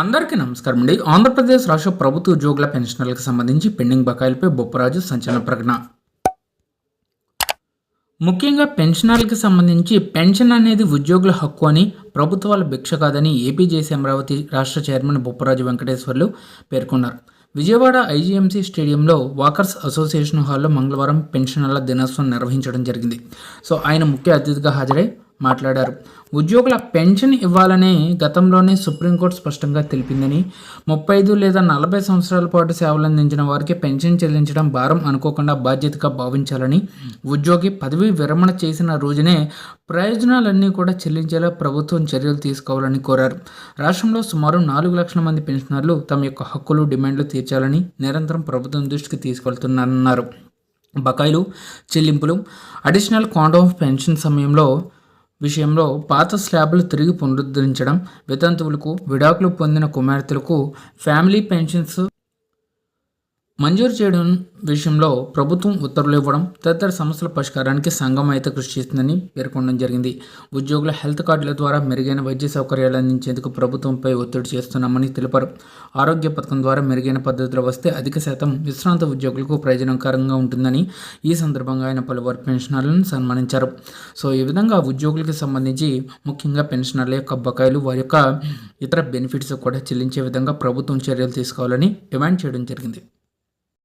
అందరికీ నమస్కారం అండి. ఆంధ్రప్రదేశ్ రాష్ట్ర ప్రభుత్వ ఉద్యోగుల పెన్షనర్లకు సంబంధించి పెండింగ్ బకాయిలపై బొప్పరాజు సంచలన ప్రకటన. ముఖ్యంగా పెన్షనర్లకు సంబంధించి పెన్షన్ అనేది ఉద్యోగుల హక్కు అని ప్రభుత్వాల భిక్ష కాదని ఏపీ జేసీ అమరావతి రాష్ట్ర చైర్మన్ బొప్పరాజు వెంకటేశ్వర్లు పేర్కొన్నారు. విజయవాడ ఐజీఎంసీ స్టేడియంలో వాకర్స్ అసోసియేషన్ హాల్లో మంగళవారం పెన్షనర్ల దినోత్సవం నిర్వహించడం జరిగింది. సో ఆయన ముఖ్య అతిథిగా హాజరై మాట్లాడారు. ఉద్యోగుల పెన్షన్ ఇవ్వాలని గతంలోనే సుప్రీంకోర్టు స్పష్టంగా తెలిపిందని ముప్పై ఐదు లేదా నలభై సంవత్సరాల పాటు సేవలు అందించిన వారికి పెన్షన్ చెల్లించడం భారం అనుకోకుండా బాధ్యతగా భావించాలని ఉద్యోగి పదవి విరమణ చేసిన రోజునే ప్రయోజనాలన్నీ కూడా చెల్లించేలా ప్రభుత్వం చర్యలు తీసుకోవాలని కోరారు. రాష్ట్రంలో సుమారు నాలుగు లక్షల మంది పెన్షనర్లు తమ యొక్క హక్కులు డిమాండ్లు తీర్చాలని నిరంతరం ప్రభుత్వం దృష్టికి తీసుకెళ్తున్నారన్నారు బకాయిలు చెల్లింపులు అడిషనల్ క్వాంటమ్ ఆఫ్ పెన్షన్ సమయంలో విషయంలో పాత స్లాబ్లు తిరిగి పునరుద్ధరించడం వితంతువులకు విడాకులు పొందిన కుమార్తెలకు ఫ్యామిలీ పెన్షన్స్ మంజూరు చేయడం విషయంలో ప్రభుత్వం ఉత్తర్వులు ఇవ్వడం తదితర సమస్యల పరిష్కారానికి సంఘం అయితే కృషి చేస్తుందని పేర్కొనడం జరిగింది. ఉద్యోగుల హెల్త్ కార్డుల ద్వారా మెరుగైన వైద్య సౌకర్యాలు అందించేందుకు ప్రభుత్వంపై ఒత్తిడి చేస్తున్నామని తెలిపారు. ఆరోగ్య పథకం ద్వారా మెరుగైన పద్ధతులు వస్తే అధిక శాతం విశ్రాంత ఉద్యోగులకు ప్రయోజనకరంగా ఉంటుందని ఈ సందర్భంగా ఆయన పలువురు పెన్షనర్లను సన్మానించారు. సో ఈ విధంగా ఉద్యోగులకు సంబంధించి ముఖ్యంగా పెన్షనర్ల యొక్క బకాయిలు వారి యొక్క ఇతర బెనిఫిట్స్ కూడా చెల్లించే విధంగా ప్రభుత్వం చర్యలు తీసుకోవాలని డిమాండ్ చేయడం జరిగింది.